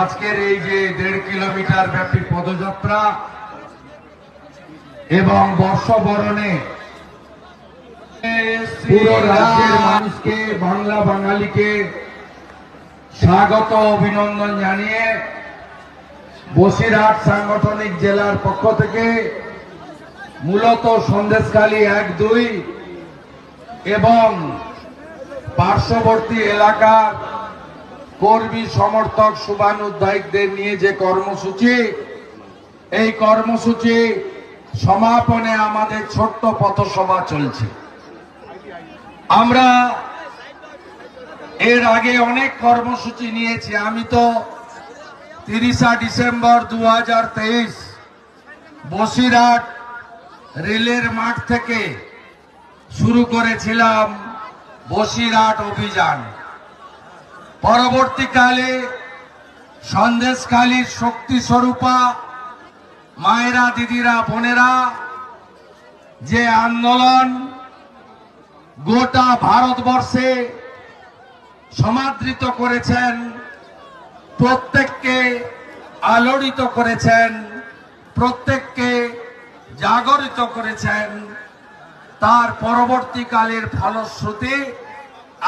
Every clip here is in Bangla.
আজকের এই যে দেড় কিলোমিটার ব্যাপী পদযাত্রা এবং বর্ষবরণে পুরো রাজ্যের মানুষকে, বাংলা বাঙালিকে স্বাগত, অভিনন্দন জানিয়ে বসিরহাট সাংগঠনিক জেলার পক্ষ থেকে মূলত সন্দেশখালী এক, দুই এবং পার্শ্ববর্তী এলাকার কর্মী সমর্থক শুভানুধ্যায়ীদের নিয়ে যে কর্মসূচি, এই কর্মসূচি সমাপনে আমাদের ছোট্ট পথসভা চলছে। আমরা এর আগে অনেক কর্মসূচি নিয়েছি। আমি তো তিরিশা ডিসেম্বর দু হাজার তেইশ বসিরহাট রেলের মাঠ থেকে শুরু করেছিলাম বসিরহাট অভিযান। পরবর্তীকালে সন্দেশখালীর শক্তি স্বরূপা, মায়েরা, দিদিরা, বোনেরা, যে আন্দোলন গোটা ভারতবর্ষে সমাদৃত করেছেন, প্রত্যেককে আলোড়িত করেছেন, প্রত্যেককে জাগরিত করেছেন, তার পরবর্তীকালের ফলশ্রুতি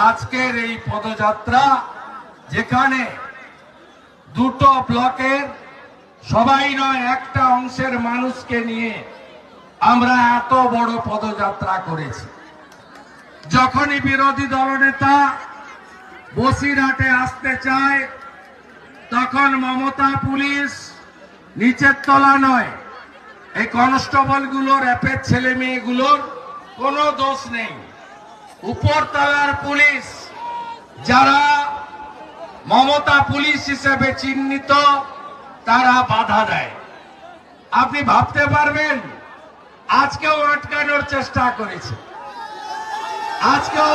আজকের এই পদযাত্রা যেখানে দুটো ব্লকের সবাই নয়, একটা অংশের মানুষকে নিয়ে আমরা এত বড় পদযাত্রা করেছি। যখনই বিরোধী দলনেতা বসিরহাটে আসতে চায়, তখন মমতা পুলিশ নিচের তলা নয়, এই কনস্টেবলগুলোর অ্যাপের ছেলে মেয়েগুলোর কোনো দোষ নেই। উপরতলার পুলিশ যারা মমতা পুলিশ হিসেবে চিহ্নিত, তারা বাধা দেয়। আপনি ভাবতে পারবেন, আজকেও আটকানোর চেষ্টা করেছে। আজকেও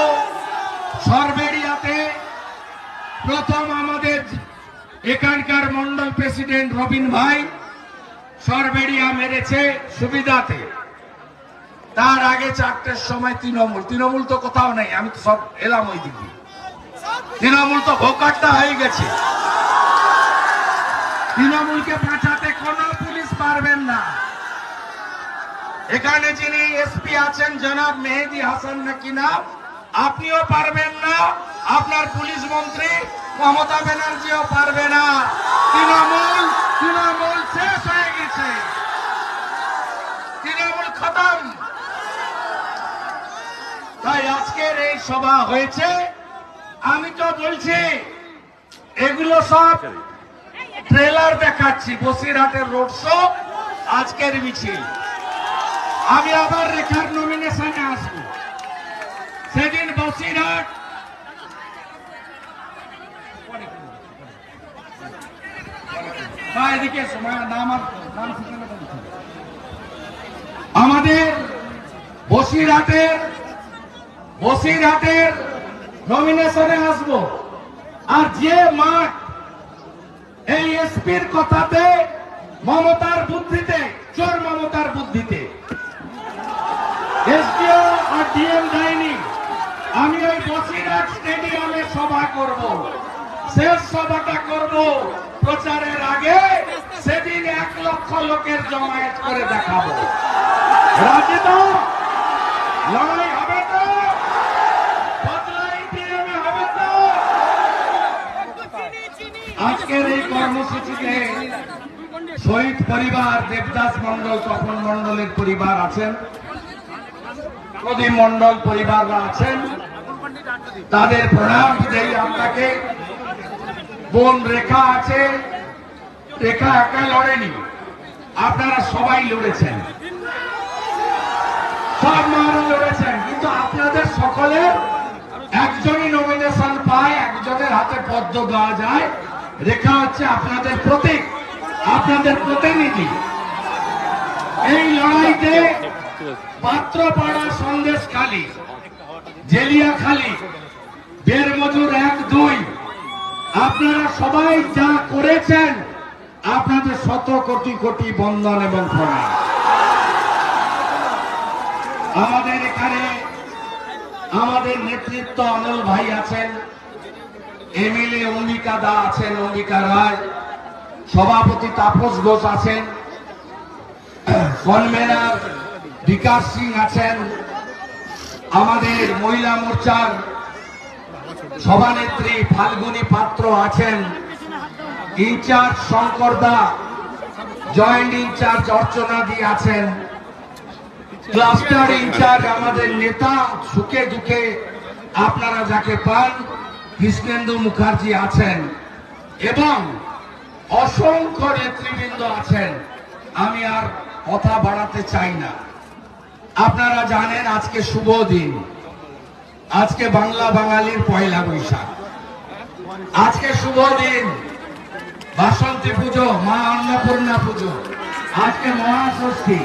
সরবেরিয়াতে প্রথম আমাদের এখানকার মন্ডল প্রেসিডেন্ট রবিন ভাই সরবেরিয়া মেরেছে সুবিধাতে। তার আগে চারটের সময় তৃণমূল তৃণমূল তো কোথাও নেই, আমি তো সব এলাম ওই দিকে। তৃণমূল তো ভোকাট্টা হয়ে গেছে। তৃণমূলকে বাঁচাতে কোনো পুলিশ পারবেন না। এখানে যিনি এসপি আছেন জনাব মেহেদি হাসান নাকি নাম? আপনিও পারবেন না, আপনার পুলিশ মন্ত্রী মমতা ব্যানার্জিও পারবে না। তৃণমূল তৃণমূল শেষ হয়ে গেছে। তৃণমূল খতম। তাই আজকের এই সভা হয়েছে। আমি তো বলছি, এগুলো সব ট্রেলার দেখাচ্ছি, বসিরহাটের রোড শো আজকের মিছিল আমি আবার রেখার নমিনেশনে আসব সেদিন বসিরহাট এদিকে। আমাদের বসিরহাটের বসিরহাটের নমিনেশনে আসব। আর যে মাঠ এই এসপির কথাতে মমতার বুদ্ধিতে, চোর মমতার বুদ্ধিতে। আমি ওই স্টেডিয়ামে সভা করব। শেষ সভাটা করব প্রচারের আগে, সেদিন এক লক্ষ লোকের জমায়েত করে দেখাবো। লড়াই হবে তো বদলাই ডিএমে হবে তো আজকের এই কর্মসূচিতে শহীদ পরিবার, দেবদাস মন্ডল তপন মন্ডলের পরিবার আছেন। প্রদীপ মন্ডল পরিবাররা আছেন। তাদের প্রণাম দেই আপনাকে। বোন রেখা আছে। রেখা একা লড়েনি। আপনারা সবাই লড়েছেন। সব মারা লড়েছেন। কিন্তু আপনাদের সকলের একজনই নমিনেশন পায়, একজনের হাতে পদ্ম দেওয়া যায়। রেখা হচ্ছে আপনাদের প্রতীক, আপনাদের প্রতিনিধি। এই লড়াইতে পাত্রপাড়া সন্দেশ খালি জেলিয়া খালি বের মজুর এক দুই। আপনারা সবাই যা করেছেন, আপনাদের শত কোটি কোটি বন্ধন এবং প্রণাম। আমাদের এখানে আমাদের নেতৃত্ব অমল ভাই আছেন। এমএলএ অম্বিকা দা আছেন অম্বিকা রায় সভাপতি তাপস ঘোষ আছেন। কনভেনার বিকাশ সিং আছেন। আমাদের মহিলা মোর্চার সভানেত্রী ফাল্গুনী পাত্র আছেন। Incharge Shankar da, joint incharge Archana di আছেন। ক্লাস্টার ইনচার্জ আমাদের নেতা, সুখে দুঃখে আপনারা যাকে পান কৃষ্ণেন্দু মুখার্জি আছেন এবং অসংখ্য নেতৃবৃন্দ আছেন। আমি আর কথা বাড়াতে চাই না। আপনারা জানেন আজকে শুভ দিন। আজকে বাংলা বাঙালির পয়লা বৈশাখ। আজকে শুভ দিন। বাসন্তী পুজো, মা অন্নপূর্ণা পুজো। আজকে মহাষষ্ঠী.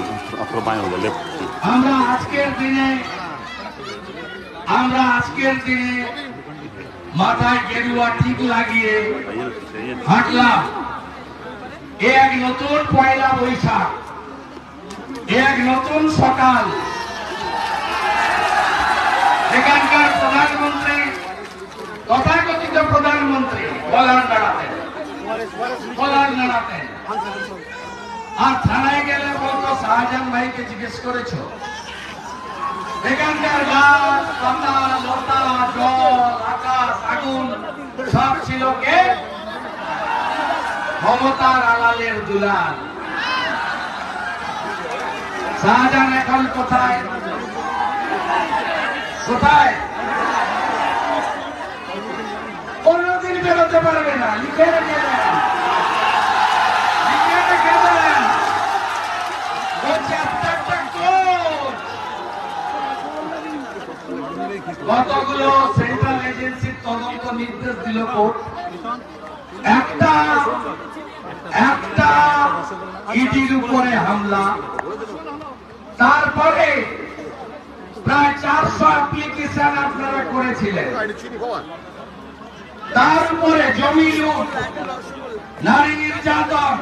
আমরা আজকের দিনে, আমরা আজকের দিনে মাথায় গেরুয়া ঠিক লাগিয়ে হাঁটলাম। এ এক নতুন পয়লা বৈশাখ। এ এক নতুন সকাল। এখানকার প্রধানমন্ত্রী, তথাকথিত প্রধানমন্ত্রী, বলার নাড়াতেন। বলার আর থানায় গেলে বলতো, শাহজাহান ভাইকে জিজ্ঞেস করেছ? এখানকার গাছ লতা জল, আকাশ, আগুন, সব ছিল কে? মমতার আলালের দুলাল। শাহজাহান এখন কোথায়? কোথায়? অন্যদিন বেরোতে পারবে না, লিখে রেখে দেন লিখে রেখে দেন বলছে একটা একটা কোচ কতগুলো সেন্ট্রাল এজেন্সির তদন্ত নির্দেশ হামলা। তারপরে প্রায় চারশো অ্যাপ্লিকেশন আপনারা করেছিলেন। তার জমি লুট, নারী নির্যাতন,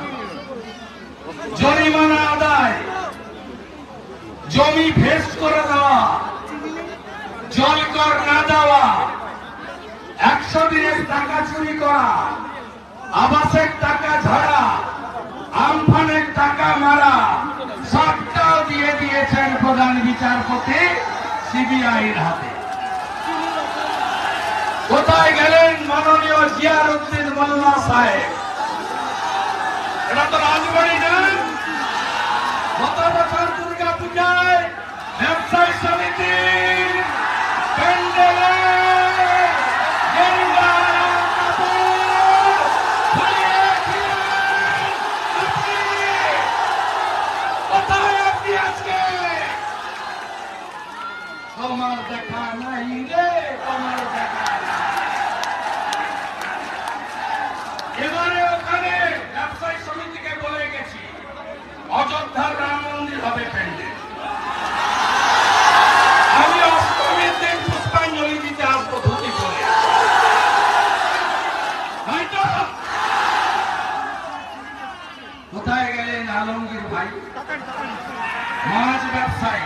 জরিমানা আদায়, জমি ভেস করে দেওয়া জল কর না দেওয়া টাকা চুরি করা, আবাসের টাকা ঝাড়া, আমফানের টাকা মারা, সবটাও দিয়ে দিয়েছেন প্রধান বিচারপতি সিবিআইর হাতে। কোথায় গেলেন মাননীয় জিয়ার উদ্দিন মোল্লা সাহেব? এটা তো রাজবাড়ি না? গত বছর দুর্গা ব্যবসায়ী সমিতি প্যান্ডেলে গেরুয়া কাপড় খুলিয়েছিলেন। আপনি কোথায় আপনি আজকে তোমার দেখা নাই রে তোমার দেখা নাই। এবারে ওখানে ব্যবসায়ী সমিতিকে বলে গেছি অযোধ্যার রাম মন্দির হবে প্যান্ডেল আমি অষ্টমীর দিন পুষ্পাঞ্জলি দিতে আসব ধুতি করে তাই তো? কোথায় গেলেন আলমগীর ভাই মাছ ব্যবসায়ী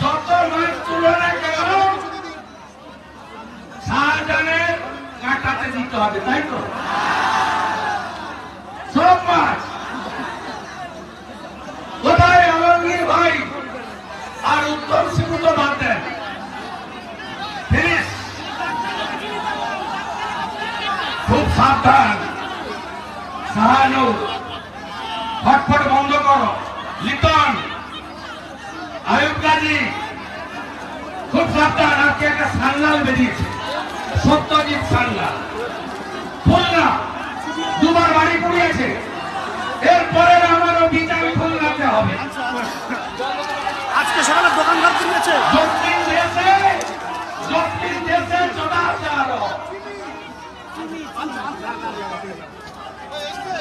যত মাছ তুলনা কেন শাহজাহানের কাটাতে দিতে হবে তাই তো সব মাছ কোথায় আলমগীর ভাই আর উত্তম সিংহ তো বাদ দেন ফিনিশ খুব সাবধান সাহানু ফটফট বন্ধ করো লিটন আয়ুব গাজী খুব সাবধান আজকে একটা সান্নাল বেরিয়েছে সত্যজিৎ সান্নাল খুলনা দুবার পুড়িয়েছে এরপরে আমারও বিচার খুলনাতে হবে। আজকে সকালে দোকানঘর কিনেছে। দক্ষিণ দেশে দক্ষিণ দেশে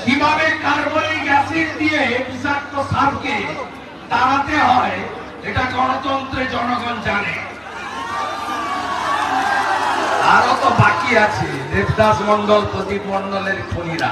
কীভাবে কার্বনিক অ্যাসিড দিয়ে বিষাক্ত সাপকে তাড়াতে হয় এটা গণতন্ত্রে জনগণ জানে। আরও তো বাকি আছে। দেবদাস মন্ডল প্রদীপ মন্ডলের খুনিরা।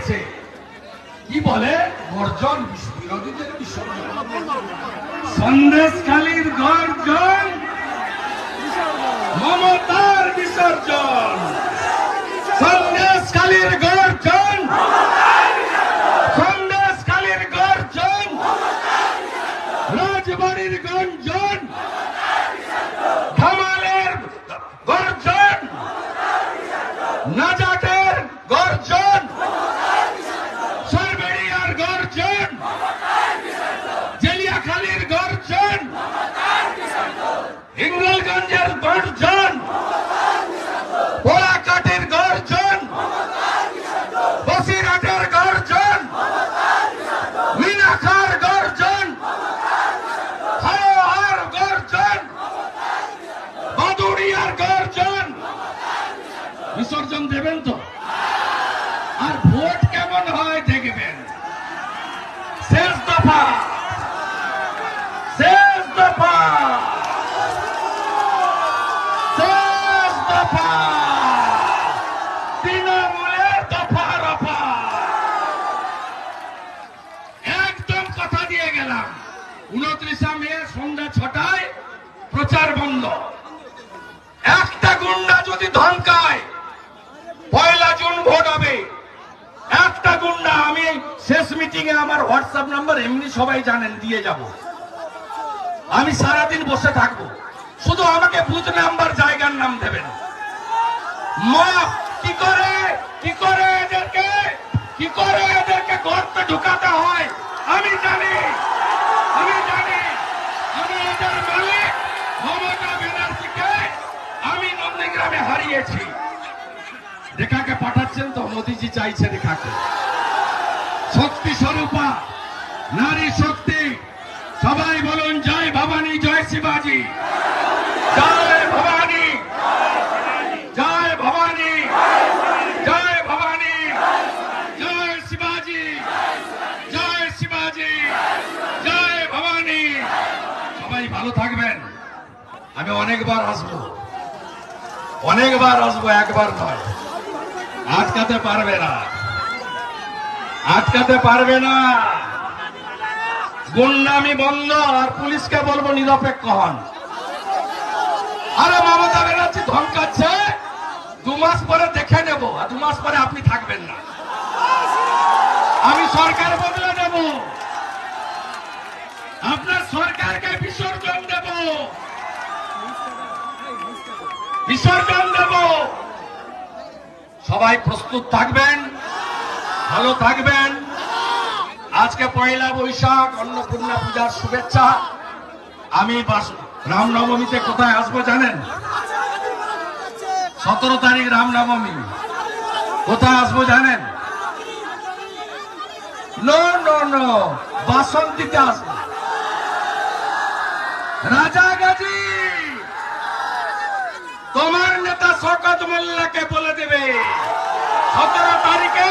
দিয়েছে কি বলে? গর্জন বিরোধীদের সন্দেশখালীর গর্জন মমতার বিসর্জন। সন্দেশখালীর গর্জন সন্দেশখালীর গর্জন রাজবাড়ির গঞ্জন ধামালের গর্জন নাজাটের গর্জন সরবেরিয়ার গর্জন জেলিয়াখালীর গর্জন ইংরেলগঞ্জের গর্জন পোড়াকাটের গর্জন বসিরহাটের গর্জন মিনাখার গর্জন হাওয়ার গর্জন বাদুড়িয়ার গর্জন বিসর্জন দেবেন তো? আর ভোট কেমন হয় দেখবেন। শেষ দফা। শেষ দফা। ছটায় প্রচার বন্ধ। একটা গুন্ডা যদি ধমকায় পয়লা ভোট হবে। একটা গুন্ডা, আমি শেষ মিটিং এ আমার হোয়াটসঅ্যাপ নাম্বার এমনি সবাই জানেন, দিয়ে যাব। আমি সারাদিন বসে থাকব। শুধু আমাকে বুথ নাম্বার, জায়গার নাম দেবেন। মা কি করে? কি করে এদেরকে? কি করে এদেরকে গর্তে ঢুকাতে হয়? আমি জানি। আমি জানি। আমি এদের মালিক, মমতা ব্যানার্জিকে আমি নন্দীগ্রামে হারিয়েছি। তো মোদিজি চাইছে রেখাকে শক্তি স্বরূপা, নারী শক্তি, সবাই বলুন জয় ভবানী, জয় শিবাজি। আমি অনেকবার আসব। অনেকবার আসব, একবার নয়। আটকাতে পারবে না। আটকাতে পারবে না। গুন্ডামি বন্ধ, আর পুলিশকে বলব নিরপেক্ষ হন। আরে মমতা ব্যানার্জি ধমকাচ্ছে, দু মাস পরে দেখে নেব, আর দু মাস পরে আপনি থাকবেন না। আমি সরকার বদলে দেব আপনার সরকারকে বিসর্জন দেব। বিসর্জন সবাই প্রস্তুত থাকবেন? ভালো থাকবেন? আজকে পয়লা বৈশাখ, অন্নপূর্ণা পূজার শুভেচ্ছা। আমি রামনবমীতে কোথায় আসব জানেন? সতেরো তারিখ রামনবমী। কোথায় আসব জানেন? বাসন্তীতে আসব। রাজা রাজাগাজি তোমার নেতা শকত মোল্লাকে বলে দেবে সতেরো তারিখে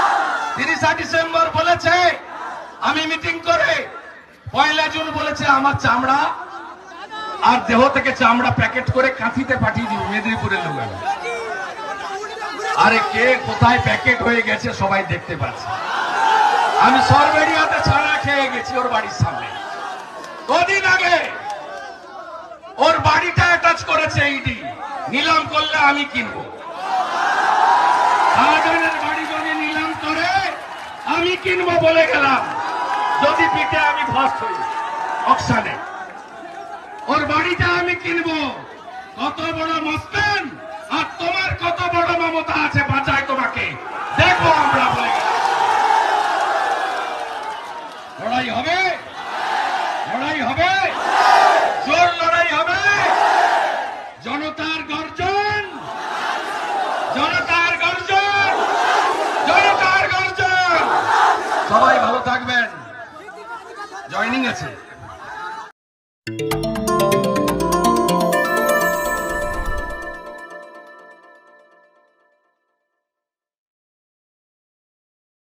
তিরিশা ডিসেম্বর বলেছে, আমি মিটিং করে পয়লা জুন বলেছে, আমার চামড়া আর দেহ থেকে চামড়া প্যাকেট করে কাঁথিতে পাঠিয়ে দিব, মেদিনীপুরের লোক আরে কে কোথায় প্যাকেট হয়ে গেছে সবাই দেখতে পাচ্ছে। আমি সরবেরিয়াতে ছাড়া খেয়ে গেছি ওর বাড়ির সামনে। কদিন আগে ওর বাড়িটা অ্যাটাচ করেছে ইডি নিলাম করলে আমি কিনবো। করে আমি কিনবো বলে গেলাম। যদি পিঠে আমি ফার্স্ট হই অকশানে। ওর বাড়িটা আমি কিনবো। কত বড় মস্তান, আর তোমার কত বড় মমতা আছে বাঁচায় তোমাকে। দেখো আমরা বলে। লড়াই হবে। that's it.